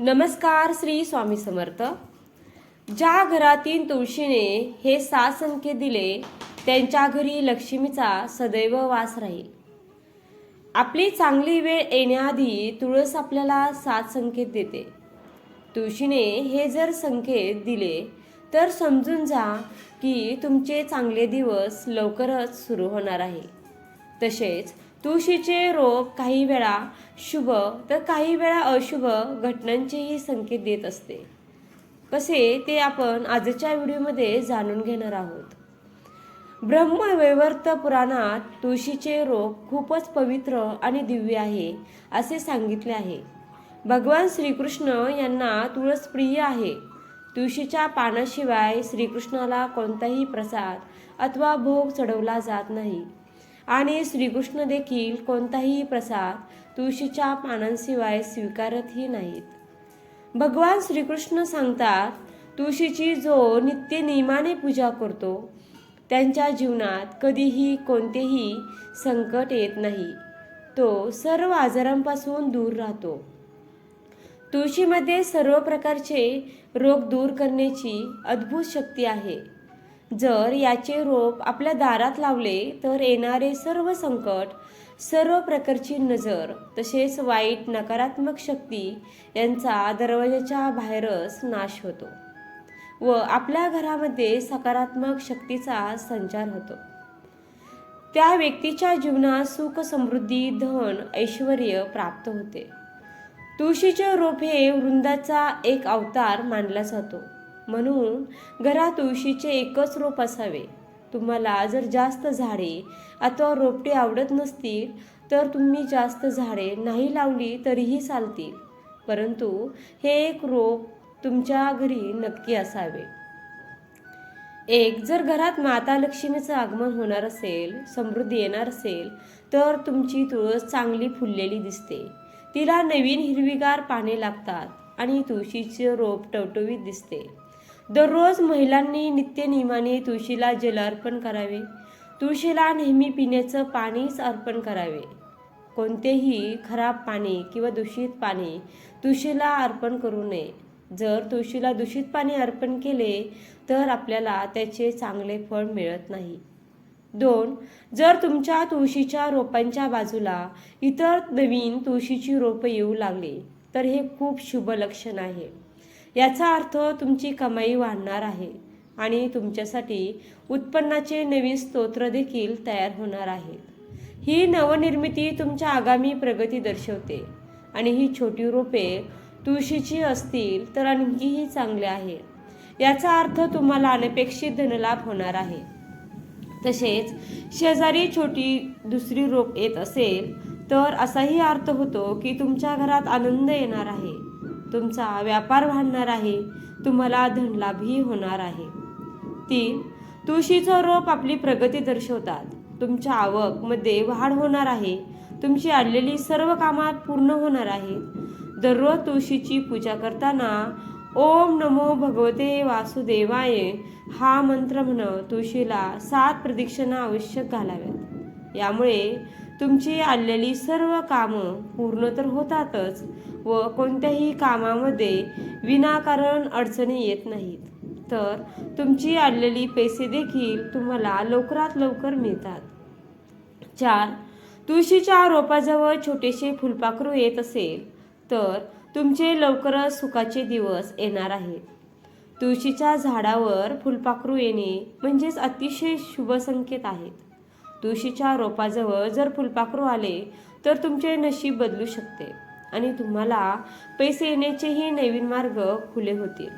नमस्कार श्री स्वामी समर्थ. ज्या घरातील तुळशीने हे सात संख्ये दिले त्यांच्या घरी लक्ष्मीचा सदैव वास राहील. आपली चांगली वेळ येण्याआधी तुळस आपल्याला सात संकेत देते. तुळशीने हे जर संकेत दिले तर समजून जा की तुमचे चांगले दिवस लवकरच सुरू होणार आहे. तसेच तुळशीचे रोप काही वेळा शुभ तर काही वेळा अशुभ घटनांचेही संकेत देत असते. कसे ते आपण आजच्या व्हिडिओमध्ये जाणून घेणार आहोत. ब्रह्मवैवर्त पुराणात तुळशीचे रोप खूपच पवित्र आणि दिव्य आहे असे सांगितले आहे. भगवान श्रीकृष्ण यांना तुळस प्रिय आहे. तुळशीच्या पानाशिवाय श्रीकृष्णाला कोणताही प्रसाद अथवा भोग चढवला जात नाही. आणि श्रीकृष्ण देखील कोणताही प्रसाद तुळशीच्या पानांशिवाय स्वीकारतही नाहीत. भगवान श्रीकृष्ण सांगतात तुळशीची जो नित्य नियमाने पूजा करतो त्यांच्या जीवनात कधीही कोणतेही संकट येत नाही. तो सर्व आजारांपासून दूर राहतो. तुळशीमध्ये सर्व प्रकारचे रोग दूर करण्याची अद्भुत शक्ती आहे. जर याचे रोप आपल्या दारात लावले तर येणारे सर्व संकट सर्व प्रकारची नजर तसेच वाईट नकारात्मक शक्ती यांचा दरवाजाच्या बाहेरच नाश होतो व आपल्या घरामध्ये सकारात्मक शक्तीचा संचार होतो. त्या व्यक्तीच्या जीवनात सुख समृद्धी धन ऐश्वर प्राप्त होते. तुळशीचे रोप हे वृंदाचा एक अवतार मानला जातो. म्हणून घरात तुळशीचे एकच रोप असावे. तुम्हाला जर जास्त झाडे अथवा रोपटे आवडत नसतील तर तुम्ही जास्त झाडे नाही लावली तरीही चालतील. परंतु हे एक रोप तुमच्या घरी नक्की असावे. एक जर घरात माता लक्ष्मीचं आगमन होणार असेल समृद्धी येणार असेल तर तुमची तुळस चांगली फुललेली दिसते. तिला नवीन हिरवीगार पाने लागतात आणि तुळशीचे रोप टवटवीत दिसते. दररोज महिलांनी नित्यनियमाने तुळशीला जल अर्पण करावे. तुळशीला नेहमी पिण्याचं पाणीच अर्पण करावे. कोणतेही खराब पाणी किंवा दूषित पाणी तुळशीला अर्पण करू नये. जर तुळशीला दूषित पाणी अर्पण केले तर आपल्याला त्याचे चांगले फळ मिळत नाही. दोन जर तुमच्या तुळशीच्या रोपांच्या बाजूला इतर नवीन तुळशीची रोपं येऊ लागली तर हे खूप शुभ लक्षण आहे. याचा अर्थ तुमची कमाई वाढणार आहे आणि तुमच्यासाठी उत्पन्नाचे नवीन स्तोत्र देखील तयार होणार आहेत ही नवनिर्मिती तुमच्या आगामी प्रगती दर्शवते आणि ही छोटी रोपे तुळशीची असतील तर आणखीही चांगले आहे. याचा अर्थ तुम्हाला अनपेक्षित धनलाभ होणार आहे. तसेच शेजारी छोटी दुसरी रोप येत असेल तर असाही अर्थ होतो की तुमच्या घरात आनंद येणार आहे. तुमचा व्यापार वाढणार आहे तुम्हाला धनलाभही होणार आहे. तीन तुळशीचं रोप आपली प्रगती दर्शवतात. तुमच्या आवकमध्ये वाढ होणार आहे. तुमची आणलेली सर्व कामात पूर्ण होणार आहेत दररोज तुळशीची पूजा करताना ओम नमो भगवते वासुदेवाय हा मंत्र म्हणत तुळशीला सात प्रदक्षिणा आवश्यक घालाव्यात. यामुळे तुमची आणलेली सर्व कामं पूर्ण तर होतातच व कोणत्याही कामामध्ये विनाकारण अडचणी येत नाहीत. तर तुमची आणलेली पैसे देखील तुम्हाला लवकरात लवकर मिळतात. चार तुळशीच्या रोपाजवळ छोटेसे फुलपाखरू येत असेल तर तुमचे लवकरच सुखाचे दिवस येणार आहेत. तुळशीच्या झाडावर फुलपाखरू येणे म्हणजेच अतिशय शुभ संकेत आहेत. तुळशीच्या रोपाजवळ जर फुलपाखरू आले तर तुमचे नशीब बदलू शकते आणि तुम्हाला पैसे येण्याचेही नवीन मार्ग खुले होतील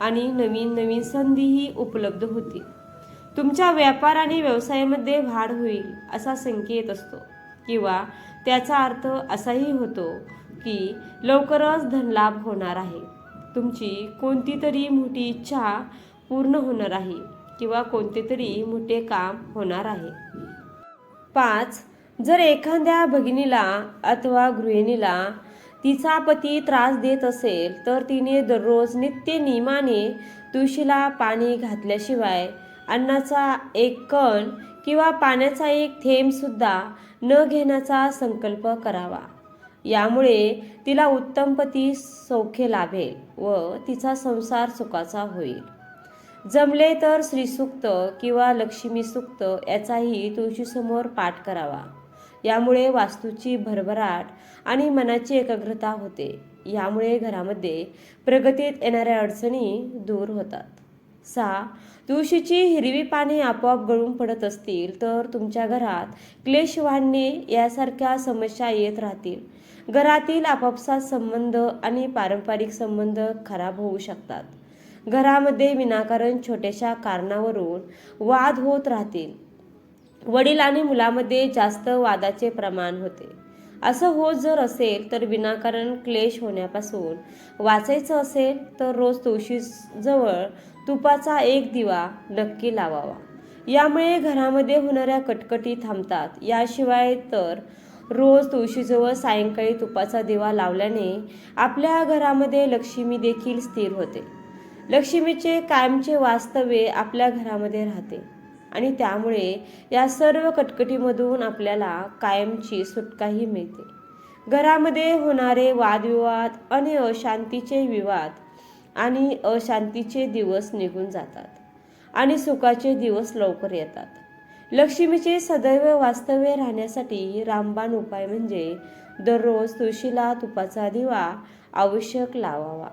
आणि नवीन नवीन संधीही उपलब्ध होतील. तुमच्या व्यापार आणि व्यवसायामध्ये वाढ होईल असा संकेत असतो किंवा त्याचा अर्थ असाही होतो की लवकरच धनलाभ होणार आहे. तुमची कोणती तरी मोठी इच्छा पूर्ण होणार आहे किंवा कोणते तरी मोठे काम होणार आहे. पाच जर एखाद्या भगिनीला अथवा गृहिणीला तिचा पती त्रास देत असेल तर तिने दररोज नित्य नियमाने तुळशीला पाणी घातल्याशिवाय अन्नाचा एक कण किंवा पाण्याचा एक थेंबसुद्धा न घेण्याचा संकल्प करावा. यामुळे तिला उत्तम पती सौख्य लाभेल व तिचा संसार सुखाचा होईल. जमले तर श्रीसूक्त किंवा लक्ष्मीसूक्त याचाही तुळशीसमोर पाठ करावा. यामुळे वास्तूची भरभराट आणि मनाची एकाग्रता होते. यामुळे घरामध्ये प्रगतीत येणाऱ्या अडचणी दूर होतात. सहा तुळशीची हिरवी पाने आपोआप गळून पडत असतील तर तुमच्या घरात क्लेश वाढणे यासारख्या समस्या येत राहतील. घरातील आपापसात संबंध आणि पारंपरिक संबंध खराब होऊ शकतात. घरामध्ये विनाकारण छोट्याशा कारणावरून वाद होत राहतील. वडील आणि मुलामध्ये जास्त वादाचे प्रमाण होते. असं होत जर असेल तर विनाकारण क्लेश होण्यापासून वाचायचं असेल तर रोज तुळशीजवळ तुपाचा एक दिवा नक्की लावावा. यामुळे घरामध्ये होणाऱ्या कटकटी थांबतात. याशिवाय तर रोज तुळशीजवळ सायंकाळी तुपाचा दिवा लावल्याने आपल्या घरामध्ये लक्ष्मी देखील स्थिर होते. लक्ष्मीचे कायमचे वास्तव्य आपल्या घरामध्ये राहते आणि त्यामुळे या सर्व कटकटीमधून आपल्याला कायमची सुटकाही मिळते. घरामध्ये होणारे वादविवाद आणि अशांतीचे विवाद आणि अशांतीचे दिवस निघून जातात आणि सुखाचे दिवस लवकर येतात. लक्ष्मीचे सदैव वास्तव्य राहण्यासाठी रामबाण उपाय म्हणजे दररोज तुळशीला तुपाचा दिवा आवश्यक लावावा.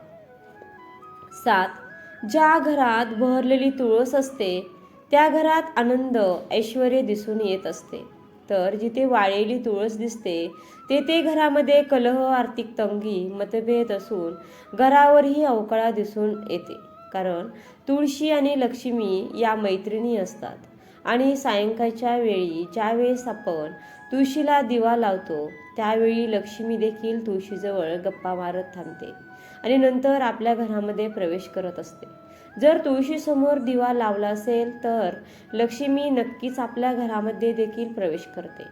सात ज्या घरात बहरलेली तुळस असते त्या घरात आनंद ऐश्वर दिसून येत असते. तर जिथे वाळलेली तुळस दिसते तेथे घरामध्ये कलह आर्थिक तंगी मतभेद असून घरावरही अवकाळा दिसून येते. कारण तुळशी आणि लक्ष्मी या मैत्रिणी असतात आणि सायंकाळच्या वेळी ज्यावेळेस आपण तुळशीला दिवा लावतो त्यावेळी लक्ष्मी देखील तुळशीजवळ गप्पा मारत थांबते. आणि नंतर आपल्या घरामध्ये प्रवेश करत असते. जर तुळशीसमोर दिवा लावला असेल तर लक्ष्मी नक्कीच आपल्या घरामध्ये देखील प्रवेश करते.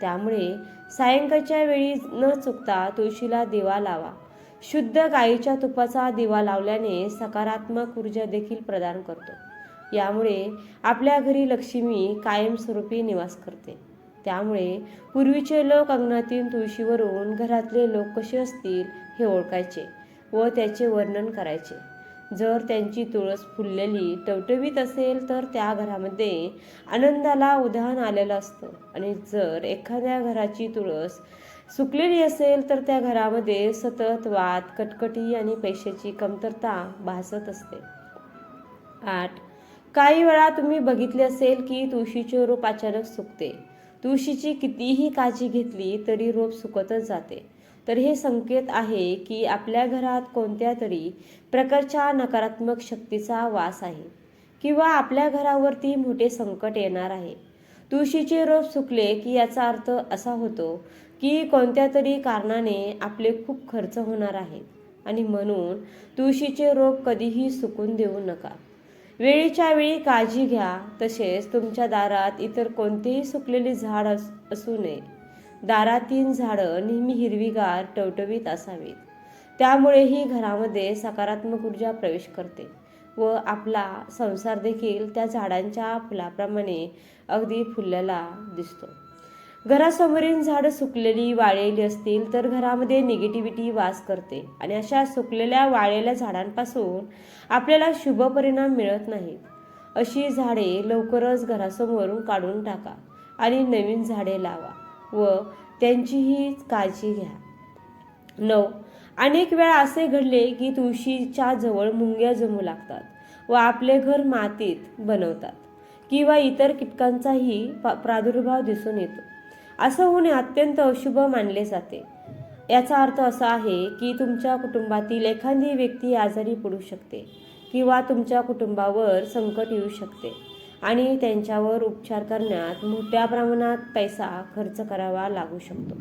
त्यामुळे सायंकाळच्या वेळी न चुकता तुळशीला दिवा लावा. शुद्ध गाईच्या तुपाचा दिवा लावल्याने सकारात्मक ऊर्जा देखील प्रदान करतो. यामुळे आपल्या घरी लक्ष्मी कायमस्वरूपी निवास करते. त्यामुळे पूर्वीचे लोक अंगणातील तुळशीवरून घरातले लोक कसे असतील हे ओळखायचे. व त्याचे वर्णन करायचे. जर त्यांची तुळस फुललेली टवटवीत असेल तर त्या घरामध्ये आनंदाला उधाण आलेलं असतं. आणि जर एखाद्या घराची तुळस सुकलेली असेल तर त्या घरामध्ये सतत वाद कटकटी आणि पैशाची कमतरता भासत असते. आठ. काही वेळा तुम्ही बघितले असेल की तुळशीचे रोप अचानक सुकते. तुळशीची कितीही काळजी घेतली तरी रोप सुकतच जाते. तर हे संकेत आहे की आपल्या घरात कोणत्या तरी प्रकारच्या नकारात्मक शक्तीचा वास आहे किंवा आपल्या घरावरती मोठे संकट येणार आहे. तुळशीचे रोप सुकले की याचा अर्थ असा होतो की कोणत्या तरी कारणाने आपले खूप खर्च होणार आहे आणि म्हणून तुळशीचे रोप कधीही सुकून देऊ नका. वेळीच्या वेळी काळजी घ्या तसेच तुमच्या दारात इतर कोणतेही सुकलेले झाड अस असू नये. दारातील झाडं नेहमी हिरवीगार टवटवीत असावीत. त्यामुळेही घरामध्ये सकारात्मक ऊर्जा प्रवेश करते व आपला संसार देखील त्या झाडांच्या फुलाप्रमाणे अगदी फुललेला दिसतो. घरासमोरील झाडं सुकलेली वाळलेली असतील तर घरामध्ये निगेटिव्हिटी वास करते आणि अशा सुकलेल्या वाळलेल्या झाडांपासून आपल्याला शुभ परिणाम मिळत नाहीत अशी झाडे लवकरच घरासमोरून काढून टाका आणि नवीन झाडे लावा. व त्यांचीही काळजी घ्या. नऊ. अनेक वेळा असे घडले की तुळशीच्या जवळ मुंग्या जमू लागतात व आपले घर मातीत बनवतात किंवा इतर कीटकांचाही प्रादुर्भाव दिसून येतो. असं होणे अत्यंत अशुभ मानले जाते. याचा अर्थ असा आहे की तुमच्या कुटुंबातील एखादी व्यक्ती आजारी पडू शकते किंवा तुमच्या कुटुंबावर संकट येऊ शकते. आणि त्यांच्यावर उपचार करण्यात मोठ्या प्रमाणात पैसा खर्च करावा लागू शकतो.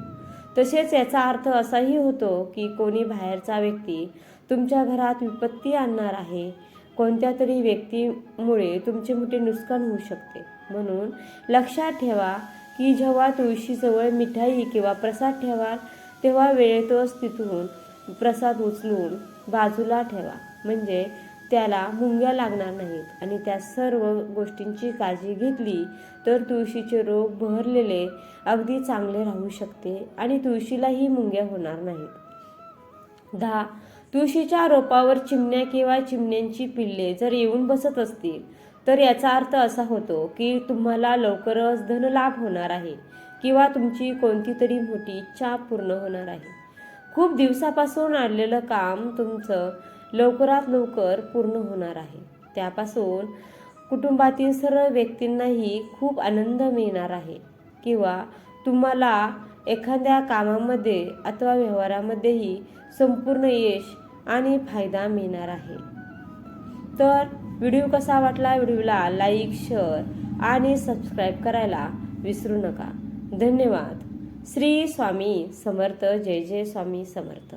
तसेच याचा अर्थ असाही होतो की कोणी बाहेरचा व्यक्ती तुमच्या घरात विपत्ती आणणार आहे कोणत्या तरी व्यक्तीमुळे तुमचे मोठे नुकसान होऊ शकते. म्हणून लक्षात ठेवा की जेव्हा तुळशीजवळ मिठाई किंवा प्रसाद ठेवाल तेव्हा वेळेतच तिथून प्रसाद उचलून बाजूला ठेवा. म्हणजे त्याला मुंग्या लागणार नाहीत. आणि त्या सर्व गोष्टींची काळजी घेतली तर तुळशीचे रोग बहरलेले अगदी चांगले राहू शकते आणि तुळशीलाही मुंग्या होणार नाहीत. दहा. तुळशीच्या रोपावर चिमण्या किंवा चिमण्यांची पिल्ले जर येऊन बसत असतील तर याचा अर्थ असा होतो की तुम्हाला लवकरच धनलाभ होणार आहे किंवा तुमची कोणती तरी मोठी इच्छा पूर्ण होणार आहे. खूप दिवसापासून आणलेलं काम तुमचं लवकरात लवकर पूर्ण होणार आहे. त्यापासून कुटुंबातील सर्व व्यक्तींनाही खूप आनंद मिळणार आहे. किंवा तुम्हाला एखाद्या कामामध्ये अथवा व्यवहारामध्येही संपूर्ण यश आणि फायदा मिळणार आहे. तर व्हिडिओ कसा वाटला व्हिडिओला लाईक शेअर आणि सबस्क्राईब करायला विसरू नका. धन्यवाद. श्री स्वामी समर्थ. जय जय स्वामी समर्थ.